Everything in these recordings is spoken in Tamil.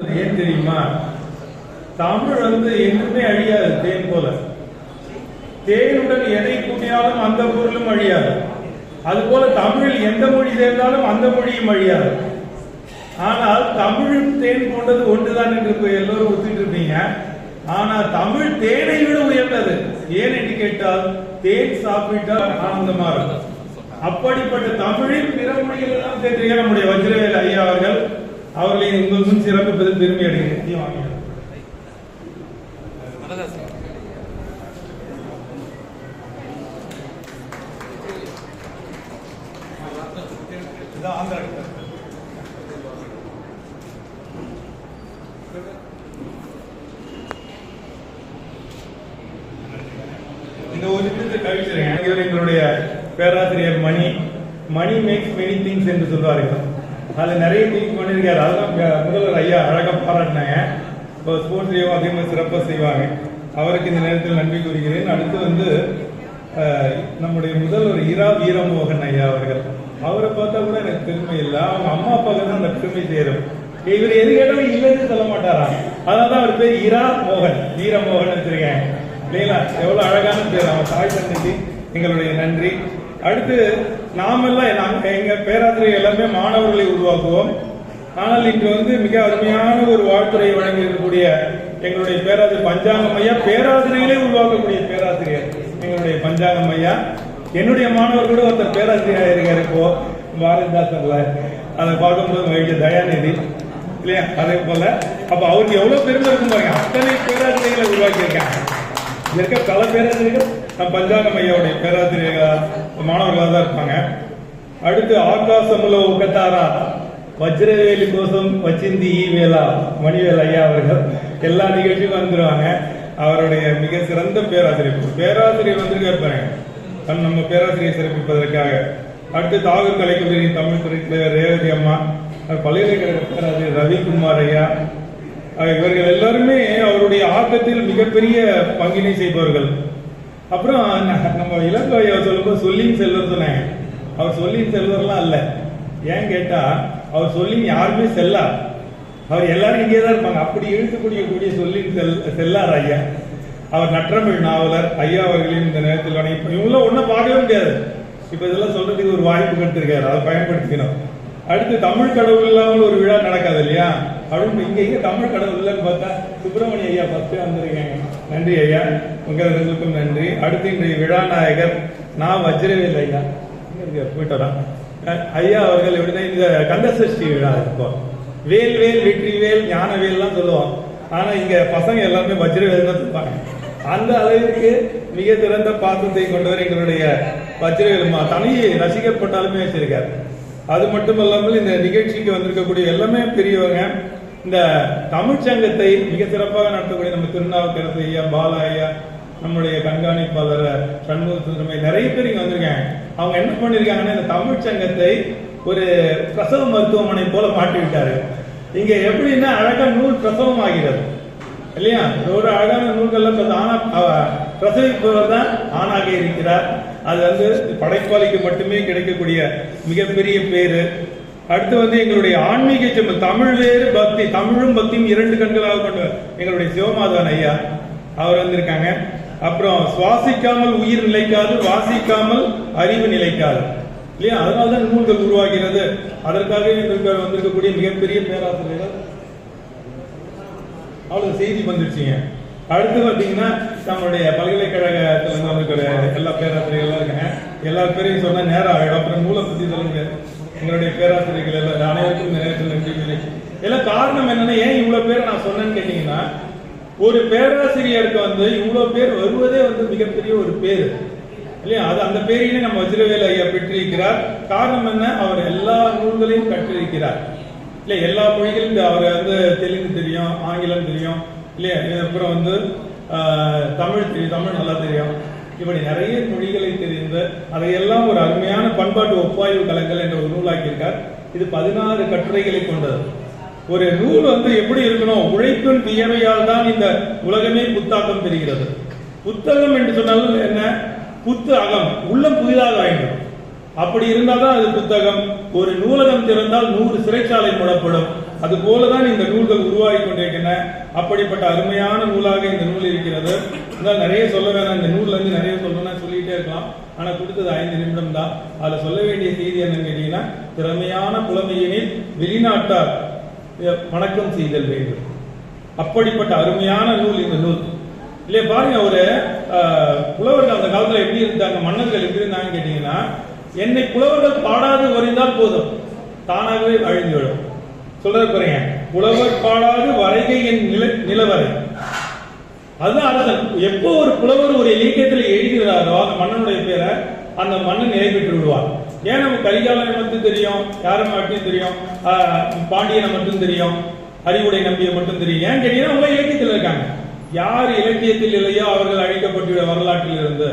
ஏன் தெரியுமா? தமிழ் வந்து என்றுமே அழியாது தேன் போல. தேனுடன் எதை கூட்டினாலும் அந்த பொருளும் அழியாது. அதுபோல தமிழில் எந்த மொழி சேர்ந்தாலும் அந்த மொழியும் அழியாது. ஆனால் தமிழும் தேன் போன்றது ஒன்றுதான் என்று இப்ப எல்லோரும் ஒத்துட்டு இருப்பீங்க ஆனா தமிழ் தேனை விட உயர்ந்தது. ஏன் என்று கேட்டால் தேன் சாப்பிட்டால் ஆனந்தமா இருக்கும். அப்படிப்பட்ட தமிழில் பிற மொழிகள் எல்லாம் சேர்த்திருக்க நம்முடைய வஜ்ரவேல் ஐயா அவர்கள் அவர்களை உங்கள் முன் சிறப்பிப்பதில் பெருமை அடைகிறேன் வாங்க இந்த ஒரு நிமிஷத்தை கழிச்சிருங்க. இவர் எங்களுடைய பேராசிரியர் Mani. Mani makes many things என்று சொல்வார்கள் அதுல நிறைய திங்ஸ் பண்ணியிருக்காரு அதெல்லாம் முதல்வர் ஐயா அழகா பாராட்டினாங்க இப்போ ஸ்போர்ட்ஸ் டேவும் அதிகமாக சிறப்பாக செய்வாங்க. அவருக்கு இந்த நேரத்தில் நன்றி கூறுகிறேன். அடுத்து வந்து நம்முடைய முதல்வர் இரா வீரமோகன் ஐயா அவர்கள். அவரை பார்த்தா கூட எனக்கு பெருமை இல்லை. அவங்க அம்மா அப்பாவுக்கு தான் அந்த பெருமை சேரும். இவர் எது கேட்டாலும் இல்லைன்னு சொல்ல மாட்டாராம் அதனால தான் அவர் பேர் இரா மோகன். வீரமோகன் வச்சிருக்கேன். இல்லைங்களா எவ்வளவு அழகான பேர். அவன் தாய் தந்தைக்கு எங்களுடைய நன்றி. அடுத்து நாமெல்லாம் நாங்கள் எங்க பேராசிரியர் எல்லாமே மாணவர்களை உருவாக்குவோம். ஆனால் இன்று வந்து மிக அருமையான ஒரு வாழ்த்துறை வழங்கி இருக்கக்கூடிய எங்களுடைய பேராசிரியர் பஞ்சாங்கம் ஐயா பேராசிரியர்களே உருவாக்கக்கூடிய பேராசிரியர் எங்களுடைய பஞ்சாங்கம் ஐயா. என்னுடைய மாணவர் கூட ஒருத்தர் பேராசிரியராக இருக்கார் இப்போ பாரதிதாசன்ல அதை பார்க்கும்போது மகிழ்ச்சி தயாநிதி இல்லையா? அதே போல அப்ப அவருக்கு எவ்வளவு பெருமை இருக்கும் பாருங்க. அத்தனை பேராசிரியர்களை உருவாக்கியிருக்காங்க. இருக்க பல பேராசிரியர்கள் நம் பஞ்சாங்கம் ஐயாவுடைய பேராசிரியர்களா மாணவர்களாக தான் இருப்பாங்க. அடுத்து ஆகாசமுல உக்கத்தாரா வஜ்ரவேலி கோசம் வச்சிந்தி ஈ வேலா மணிவேல் ஐயா அவர்கள். எல்லா நிகழ்ச்சியும் வந்துருவாங்க. அவருடைய மிக சிறந்த பேராசிரியர். பேராசிரியர் வந்திருக்காரு இருப்பாங்க நம்ம பேராசிரியர் சிறப்பிப்பதற்காக. அடுத்து தாகு கலைக்கல்லூரி தமிழ் துறை ரேவதி அம்மா பல்கலைக்கழக பேராசிரியர் ரவிக்குமார் ஐயா. இவர்கள் எல்லாருமே அவருடைய ஆக்கத்தில் மிகப்பெரிய பங்கினை செய்பவர்கள். அப்புறம் நம்ம இளங்கோ சொல்லும்போது சொல்லியும் செல்வர் சொன்னாங்க. அவர் சொல்லியும் செல்வர்லாம் அல்ல. ஏன் கேட்டா அவர் சொல்லி யாருமே செல்லா. அவர் எல்லாரும் இங்கே தான் இருப்பாங்க. அப்படி இழுத்துக்கூடிய கூடிய சொல்லி செல் செல்லார் ஐயா. அவர் நற்றமிழ் நாவலர் ஐயா அவர்களின் இந்த நேரத்தில் வணங்கி இவங்களாம் ஒன்றும் பார்க்கவே முடியாது. இப்ப இதெல்லாம் சொல்றதுக்கு ஒரு வாய்ப்பு கொடுத்துருக்காரு. அதை பயன்படுத்திக்கணும். அடுத்து தமிழ் கடவுள் இல்லாமல் ஒரு விழா நடக்காது இல்லையா? அப்படின்னு இங்க இங்க தமிழ் கடவுள் இல்லைன்னு பார்த்தா சுப்பிரமணிய ஐயா ஃபர்ஸ்ட் வந்திருக்காங்க. நன்றி ஐயா. உங்கள் ரெண்டுக்கும் நன்றி. அடுத்து இன்றைய விழா நாயகர் நான் வஜ்ரவேல் ஐயா. போயிட்டு ஐயா அவர்கள் எப்படின்னா இந்த கந்தசஷ்டி விழா இருக்கும். வேல் வேல் வெற்றி வேல் ஞான வேல்லாம் சொல்லுவோம் ஆனால் இங்கே பசங்க எல்லாருமே வஜ்ரவேல் தான் சொல்லுவாங்க. அந்த அளவிற்கு மிக சிறந்த பாத்திரத்தை கொண்டவர் எங்களுடைய வஜ்ரவேலுமா தனி ரசிகர் பட்டாலுமே வச்சிருக்காரு. அது மட்டும் இல்லாமல் இந்த நிகழ்ச்சிக்கு வந்திருக்கக்கூடிய எல்லாமே பெரியவங்க. இந்த தமிழ்ச்சங்கத்தை மிக சிறப்பாக நடத்தக்கூடிய நம்ம திருநாவுக்கரசு ஐயா பாலா ஐயா நம்முடைய கண்காணிப்பாளர் சண்முக சுந்தரமை நிறைய பேர் இங்க வந்திருக்காங்க. அவங்க என்ன பண்ணிருக்காங்கன்னா இந்த தமிழ்ச்சங்கத்தை ஒரு பிரசவ மருத்துவமனை போல மாட்டி விட்டாரு இங்க எப்படின்னா அழகா நூல் பிரசவம் ஆகிறது இல்லையா ஒரு அழகான நூல்கள்லாம் ஆனா அவ- பிரசவிப்பவர் தான் ஆணாக இருக்கிறார். அது வந்து படைப்பாளிக்கு மட்டுமே கிடைக்கக்கூடிய மிகப்பெரிய பேரு. அடுத்து வந்து எங்களுடைய ஆன்மீக செம்ம தமிழ் வேறு பக்தி. தமிழும் பக்தியும் இரண்டு கண்களாக கொண்ட எங்களுடைய சிவமாதவன் ஐயா அவர் வந்திருக்காங்க. அப்புறம் சுவாசிக்காமல் உயிர் நிலைக்காது வாசிக்காமல் அறிவு நிலைக்காது. இல்லையா? அதனால தான் நூல்கள் உருவாகிறது. அதற்காக எங்களுக்கு வந்திருக்கக்கூடிய மிகப்பெரிய பேராசிரியர் அவ்வளவு செய்தி வந்துருச்சுங்க. அடுத்து பார்த்தீங்கன்னா நம்மளுடைய பல்கலைக்கழகத்துல இருந்து எல்லா பேராசிரியர்களும் இருக்காங்க. எல்லா பேரையும் சொன்னா நேரம் ஆகிடும் அப்புறம் நூலை பத்தி சொல்லுங்க. எங்களுடைய பேராசிரியர்கள் எல்லாம் அனைவருக்கும் இந்த நன்றி எல்லாம் காரணம் என்னன்னா ஏன் இவ்வளவு பேர் நான் சொன்னேன்னு கேட்டீங்கன்னா ஒரு பேராசிரியருக்கு வந்து இவ்வளவு பேர் வருவதே வந்து மிகப்பெரிய ஒரு பேர். இல்லையா? அது அந்த பேரையே நம்ம வஜ்ரவேல் ஐயா பெற்றிருக்கிறார். காரணம் என்ன? அவர் எல்லா நூல்களையும் கற்றிருக்கிறார். இல்ல எல்லா மொழிகளும் அவர் வந்து தெலுங்கு தெரியும் ஆங்கிலம் தெரியும். இல்லையா? அப்புறம் வந்து ஆஹ், தமிழ் தெரியும். தமிழ் நல்லா தெரியும். இப்படி நிறைய மொழிகளை தெரிந்த அதையெல்லாம் ஒரு அருமையான பண்பாட்டு ஒப்பாய்வு கலங்கள் என்ற ஒரு நூலாக்கியிருக்கார். இது பதினாறு கட்டுரைகளை கொண்டது. ஒரு நூல் வந்து எப்படி இருக்கணும்? உழைப்பின் வியமையால் தான் இந்த உலகமே புத்தாக்கம் பெறுகிறது. புத்தகம் என்று சொன்னாலும் என்ன? புத்து அகம். உள்ளம் புதிதாக வேண்டும் அப்படி இருந்தால் தான் அது புத்தகம். ஒரு நூலகம் திறந்தால் நூறு சிறைச்சாலை மூடப்படும். அது போலதான் இந்த நூல்கள் உருவாகி கொண்டிருக்கின்றன அப்படிப்பட்ட அருமையான நூலாக இந்த நூல் இருக்கிறது. அதனால் நிறைய சொல்ல வேணாம். இந்த நூல்ல இருந்து நிறைய சொல்லணும்னா சொல்லிட்டே இருக்கலாம். ஆனா கொடுத்தது ஐந்து நிமிடம் தான் அதுல சொல்ல வேண்டிய செய்தி என்னன்னு கேட்டீங்கன்னா திறமையான புலமையினில் வெளிநாட்டார் வணக்கம் செய்தல் வேண்டும். அப்படிப்பட்ட அருமையான நூல் இந்த நூல். இல்லையா பாருங்க ஒரு புலவர்கள் அந்த காலத்துல எப்படி இருந்தாங்க மன்னர்கள் எப்படி இருந்தாங்கன்னு கேட்டீங்கன்னா என்னை புலவர்கள் பாடாது வரைந்தால் போதும். தானாகவே அழிந்து விடும். சொல்றது பாருங்க. புலவர் பாடாது வரைகை என் நில நிலவரை. அதுதான் அரசன் எப்போ ஒரு புலவர் ஒரு இலக்கியத்தில் எழுதுகிறாரோ அந்த மன்னனுடைய பேரை அந்த மன்னன் நிலை பெற்று விடுவார். ஏன் நம்ம கரிகாலனை மட்டும் தெரியும்? யாரை மட்டும் தெரியும்? பாண்டியனை மட்டும் தெரியும்? அறிவுடை நம்பியை மட்டும் தெரியும்? ஏன் கேட்டீங்கன்னா அவங்க இலக்கியத்தில் இருக்காங்க. யார் இலக்கியத்தில் இல்லையோ அவர்கள் அழிக்கப்பட்டுள்ள வரலாற்றில் இருந்து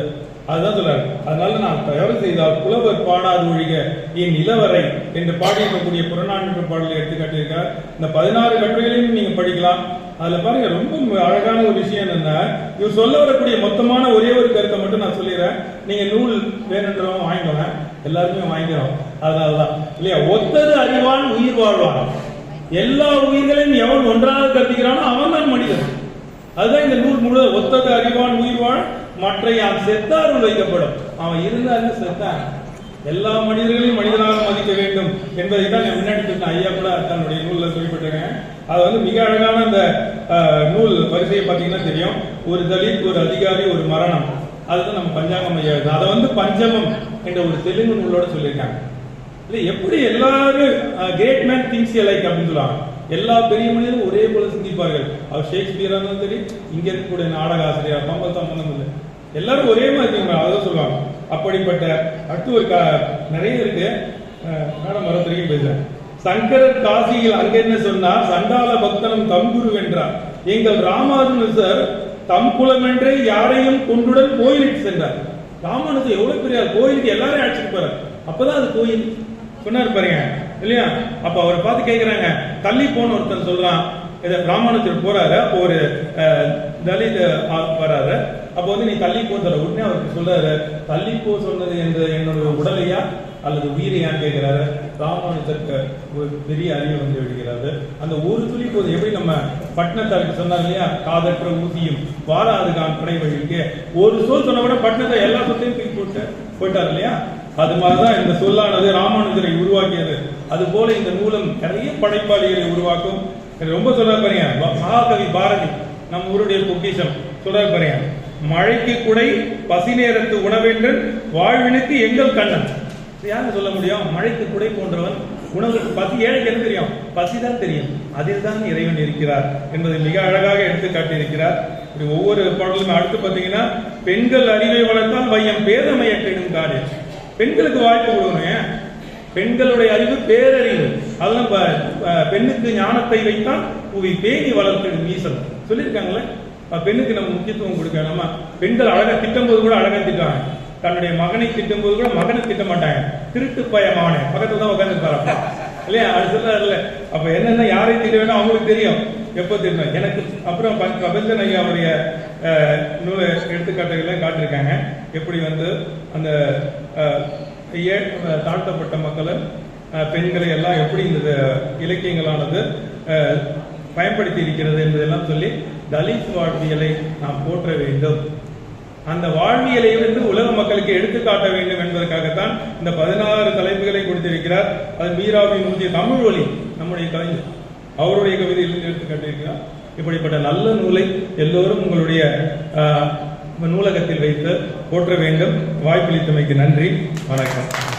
அதுதான் சொல்றாரு. அதனால நான் தயார் செய்தால் புலவர் பாடாது ஒழிக என் இளவரை என்று பாடியிருக்கக்கூடிய புறநானூற்று பாடலை எடுத்து காட்டியிருக்கார் இந்த பதினாறு கட்டுரைகளையும் நீங்க படிக்கலாம். அதுல பாருங்க ரொம்ப அழகான ஒரு விஷயம் என்னன்னா இவர் சொல்ல வரக்கூடிய மொத்தமான ஒரே ஒரு கருத்தை மட்டும் நான் சொல்லிடுறேன். நீங்க நூல் வேணுன்றவங்க வாங்கிக்கோங்க. எல்லாருமே வாங்கிக்கிறோம். அதனாலதான். இல்லையா? ஒத்தது அறிவான் உயிர் வாழ்வான். எல்லா உயிர்களையும் எவன் ஒன்றாக கருதிக்கிறானோ அவன் தான் மனிதன். அதுதான் இந்த நூல் முழு ஒத்தது அறிவான் உயிர் வாழ் மற்ற யார் செத்தாருள் வைக்கப்படும். அவன் இருந்தாரு செத்தான்? எல்லா மனிதர்களையும் மனிதனாக மதிக்க வேண்டும் என்பதை தான் நான் முன்னாடி சொன்ன ஐயா கூட தன்னுடைய நூல்ல சொல்லிப்பட்டிருக்கேன் அது வந்து மிக அழகான அந்த நூல் வரிசையை பார்த்தீங்கன்னா தெரியும். ஒரு தலித் ஒரு அதிகாரி ஒரு மரணம். அதுதான் நம்ம பஞ்சாங்கம் ஐயா அதை வந்து பஞ்சமம் என்ற ஒரு தெலுங்கு நூலோட சொல்லியிருக்காங்க. இல்லை எப்படி எல்லாரும் கிரேட் மேன் திங்ஸ் லைக் அப்படின்னு சொல்லுவாங்க. எல்லா பெரிய மனிதரும் ஒரே போல சிந்திப்பார்கள். அவர் ஷேக்ஸ்பியரா இருந்தாலும் சரி இங்க இருக்கக்கூடிய நாடக ஆசிரியர் தம்பல் சம்பந்தம் இல்லை எல்லாரும் ஒரே மாதிரி இருக்காங்க அதான் சொல்லுவாங்க. அப்படிப்பட்ட அடுத்து ஒரு நிறைய இருக்கு. மேடம் வர பேசுறேன். சங்கரர் காசியில் அங்க என்ன சொன்னார்? சண்டால பக்தனும் தம்புரு வென்றார். எங்கள் ராமானுஜர் தம் குலமென்றே யாரையும் கொண்டுடன் கோயிலுக்கு சென்றார். ராமானுஜர் எவ்வளவு பெரிய கோயிலுக்கு எல்லாரையும் அழைச்சிட்டு போறார். அப்பதான் அது கோயில். சொன்னார் பாருங்க. இல்லையா? அப்ப அவரை பார்த்து கேக்குறாங்க. தள்ளி போன ஒருத்தன் சொல்றான். இத ராமானுஜர் போறாரு. அப்போ ஒரு தலித் வராரு. அப்போ வந்து நீ தள்ளி போ சொல்ல உடனே அவருக்கு சொல்றாரு தள்ளி போ சொன்னது என்ற என்னோட உடலையா அல்லது உயிரையான்னு கேட்கிறாரு ராமானுஜருக்கு ஒரு பெரிய அறிவு வந்து விடுகிறது அந்த ஒரு துளி போது எப்படி நம்ம பட்டினத்தாருக்கு சொன்னார் இல்லையா? காதற்ற ஊதியும் வாராது கான் படை வழிக்கு. ஒரு சொல் சொன்ன கூட பட்டணத்தை எல்லா சொத்தையும் தூக்கி போட்டு போயிட்டார் இல்லையா? அது மாதிரிதான் இந்த சொல்லானது ராமானுஜரை உருவாக்கியது. அது போல இந்த நூலம் நிறைய படைப்பாளிகளை உருவாக்கும். ரொம்ப சொல்ற பாருங்க. மகாகவி பாரதி நம்ம ஊருடைய பொக்கிஷம். சொல்ற பாருங்க. மழைக்கு குடை பசி நேரத்து உணவென்று வாழ்வினுக்கு எங்கள் கண்ணன். யாரு சொல்ல முடியும்? மழைக்கு குடை போன்றவன் உணவு பசி ஏழைக்கு என்ன தெரியும்? பசிதான் தெரியும். அதில் தான் இறைவன் இருக்கிறார் என்பதை மிக அழகாக எடுத்து காட்டியிருக்கிறார். இப்படி ஒவ்வொரு பாடலும் அடுத்து பார்த்தீங்கன்னா பெண்கள் அறிவை வளர்த்தால் வையம் பேதமையற்றிடும் காடு. பெண்களுக்கு வாய்ப்பு கொடுக்கணும் ஏன் பெண்களுடைய அறிவு பேரறிவு. அதெல்லாம் பெண்ணுக்கு ஞானத்தை வைத்தான் புவி பேணி வளர்த்திடும் ஈசன் சொல்லியிருக்காங்களே? பெண்ணுக்கு நம்ம முக்கியத்துவம் கொடுக்க நம்ம பெண்கள் அழகா திட்டும் போது கூட அழகா திட்டுவாங்க. தன்னுடைய மகனை திட்டும் போது கூட மகனை திட்ட மாட்டாங்க. திருட்டு பய பக்கத்துல தான் உட்காந்துருப்பாரு இல்லையா? அது சொல்றாருல்ல. அப்ப என்னென்ன யாரை திட்ட வேணும் அவங்களுக்கு தெரியும். எப்போ தெரியும்? எனக்கு அப்புறம் ப- கபிலன் ஐயா அவருடைய அஹ், எடுத்துக்காட்டுகளை காட்டியிருக்காங்க. எப்படி வந்து அந்த தாழ்த்தப்பட்ட மக்களை அஹ், பெண்களை எல்லாம் எப்படி இந்த இலக்கியங்களானது அஹ், பயன்படுத்தி இருக்கிறது என்பதெல்லாம் சொல்லி தலித் வாழ்வியலை நாம் போற்ற வேண்டும். அந்த வாழ்வியலை வந்து உலக மக்களுக்கு எடுத்துக்காட்ட வேண்டும் என்பதற்காகத்தான் இந்த பதினாறு தலைப்புகளை கொடுத்திருக்கிறார். அது மீராவின் முந்தைய தமிழ் வழி நம்முடைய கவிஞர். அவருடைய கவிதையிலிருந்து எடுத்துக்காட்டிருக்கிறார் இப்படிப்பட்ட நல்ல நூலை எல்லோரும் உங்களுடைய ஆஹ், நூலகத்தில் வைத்து போற்ற வேண்டும். வாய்ப்பளித்தமைக்கு நன்றி. வணக்கம்.